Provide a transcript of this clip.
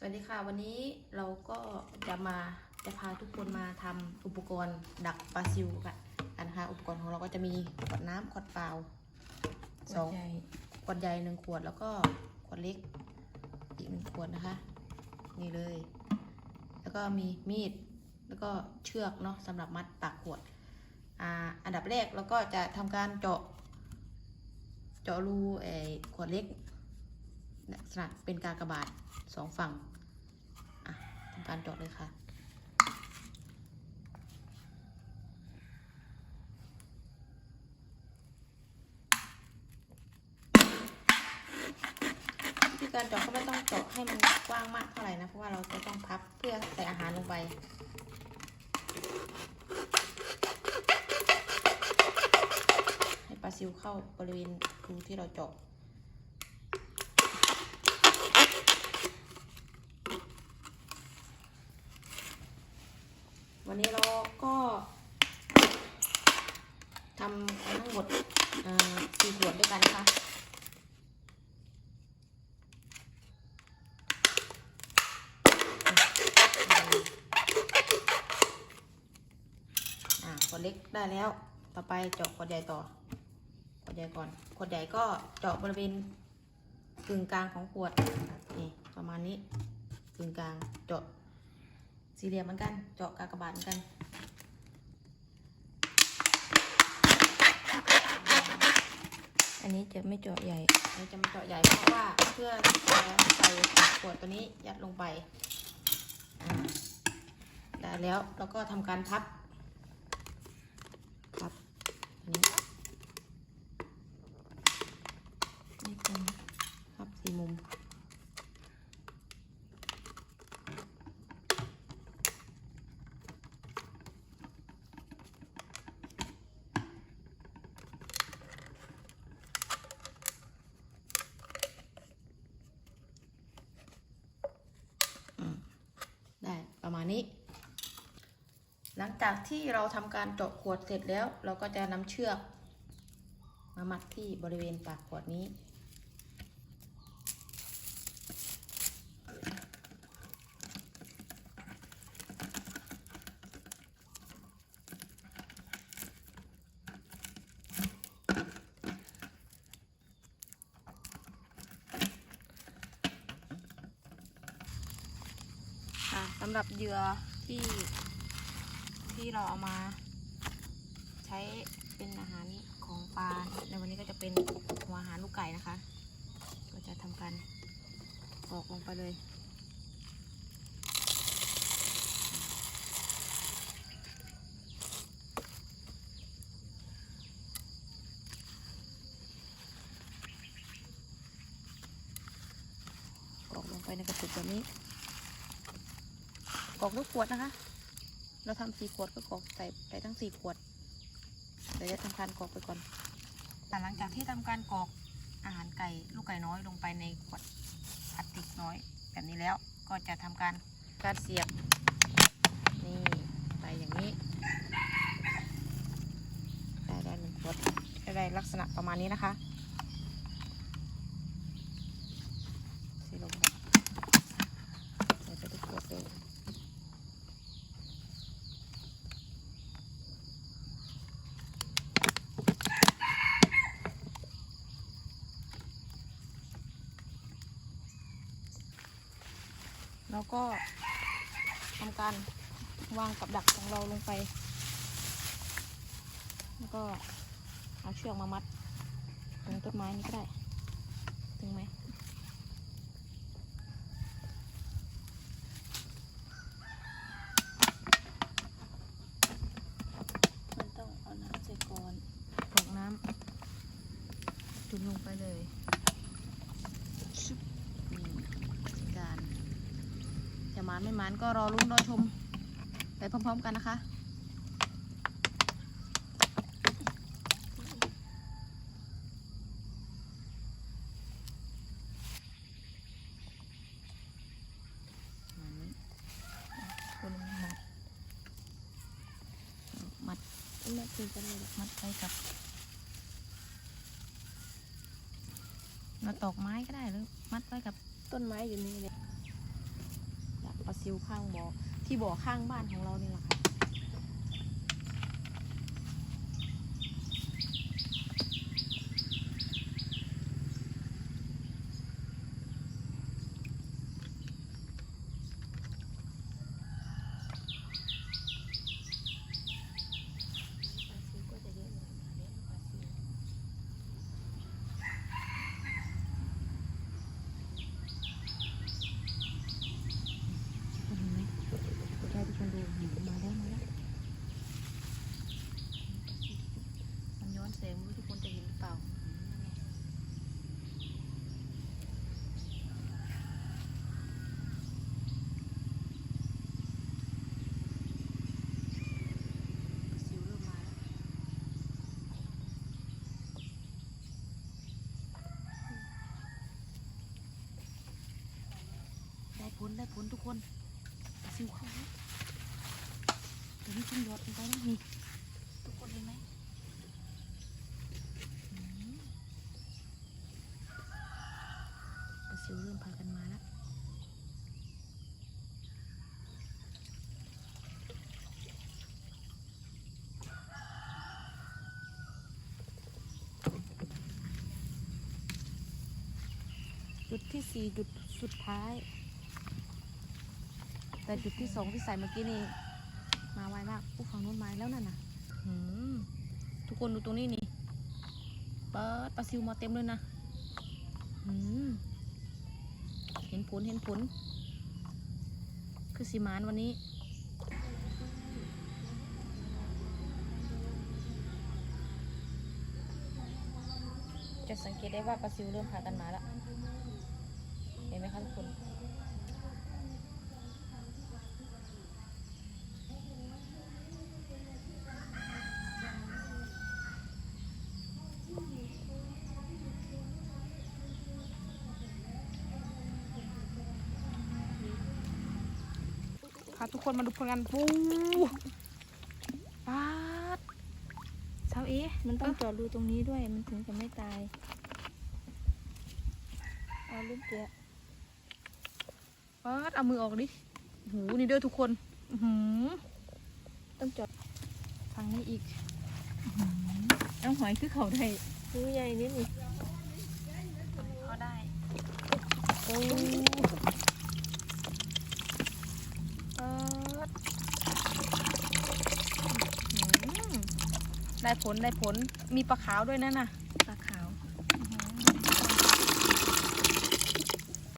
สวัสดีค่ะ วันนี้เราก็จะมาจะพาทุกคนมาทำอุปกรณ์ดักปลาซิวกันนะคะอุปกรณ์ของเราก็จะมีขวดน้ำขวดเปล่าสองขวดใหญ่หนึ่งขวดแล้วก็ขวดเล็กอีกหนึ่งขวดนะคะ นี่เลย แล้วก็มีมีดแล้วก็เชือกเนาะสำหรับมัดปากขวดอ่าอันดับแรกเราก็จะทำการเจาะ เจาะรูไอ้ขวดเล็ก ลักษณะเป็นกากบาทสองฝั่งอะทำการจาะเลยค่ะวิธีการเจาะก็ไม่ต้องเจาะให้มันกว้างมากเท่าไหร่นะ เพราะว่าเราจะต้องพับเพื่อใส่อาหารลงไป ให้ปลาซิวเข้าบริเวณรูที่เราเจาะ วันนี้เราก็ทำทั้งหมดอ่าสี่ขวดด้วยกันนะคะ อ่าขว ดเล็กได้แล้ว ต่อไปเจาะขวดใหญ่ต่อ ขวดใหญ่ก่อน ขวดใหญ่ก็เจาะบริเวณกึ่งกลางของขวด นี่ประมาณนี้ กึ่งกลาง เจาะสี่เหลี่ยมเหมือนกัน เจาะกากบาทเหมือนกันอันนี้จะไม่เจาะใหญ่อันนี้จะไมาเจาะใหญ่เพราะว่าเพื่อจะใส่ขวดตัวนี้ยัดลงไป ได้แล้วเราก็ทำการพับ นี้นี่เป็นพับสี่มุมอืมได้ประมาณนี้ หลังจากที่เราทำการเจาะขวดเสร็จแล้ว เราก็จะนำเชือกมามัดที่บริเวณปากขวดนี้ค่ะสำหรับเหยื่อที่ ที่เราเอามา ใช้เป็นอาหารของปลาในวันนี้ก็จะเป็นหัวอาหารลูกไก่นะคะ ก็จะทำการออกลงไปเลยกรอกลงไปในกระปุกแบบนี้กรอกทุกขวดนะคะ เราทำสี่ขวดก็กรอกใส่ไปทั้งสี่ขวดเดี๋ยวจะทำการกรอกไปก่อนแต่หลังจากที่ทำการกรอกอาหารไก่ลูกไก่น้อยลงไปในขวดพลาสติกน้อย แบบนี้แล้วก็จะทำการการเสียบนี่ไปอย่างนี้ ได้ได้หนึ่งขวดได้ลักษณะประมาณนี้นะคะใส่ลงไปใส่ไปทุกขวดเลย แล้วก็ทำการวางกับดักของเราลงไป แล้วก็เอาเชือกมามัดตรงต้นไม้นี้ก็ได้ ถึงไหม มันต้องเอาน้ำใส่ก่อน กรอกน้ำจุ่มลงไปเลยชุบนี่การจะห มานไม่หมานก็รอลุ้นรอชมไปพร้อมๆกันนะคะคนมัดมัดมัดคือกันเลยมัดไปกับเราตอกไม้ก็ได้หรือมัดไว้กับต้นไม้อยู่นี่เลย ลาซิวข้างบ่อที่บ่อข้างบ้านของเรานี่แหละค่ะ ปลาซิวก็จะเยอะหน่อยนะเลี้ยงปลาซิว เห็นไหมใช่ทุกคนดูเห็นมาแล้วมาแล้วมันย้อนแสงไม่รู้ทุกคนจะเห็นหรือเปล่าซิวเริ่มมาแล้วได้ ผลได้ผลทุกคนซิวเข้าแล้วเดี๋ยวนี้ขึ้นยอดลงไปแล้วนี่ทุกคนเห็นไหมอืมปลาซิวเริ่มพากันมาแล้วจุดที่สี่จุดสุดท้าย แต่จุดที่สองที่ใส่เมื่อกี้นี่มาไวมากอู้ฝั่งนู้นมาแล้วนั่นน่ะหืมทุกคนดูตรงนี้นี่เปิดปลาซิวมาเต็มเลยนะหืมเห็นผลเห็นผล คือสีมานวันนี้จะสังเกตได้ว่าปลาซิวเริ่มพากันมาแล้ว เห็นไหมคะทุกคน ค่ะ ทุกคนมาดูผลงานปูปาดเช้าเอ๊ะมันต้องเจาะรูตรงนี้ด้วยมันถึงจะไม่ตายเอาลูกเดียวปาดเอามือออกดิโหูนี่เด้อทุกคนอื้อหือต้องเจาะฝั่งนี้อีกเอาหอยคือเขาได้ตัวใหญ่นิดนี่ก็ได้โอ้ ปาดอื้อหือ ได้ผลได้ผลมีปลาขาวด้วยนั่นน่ะ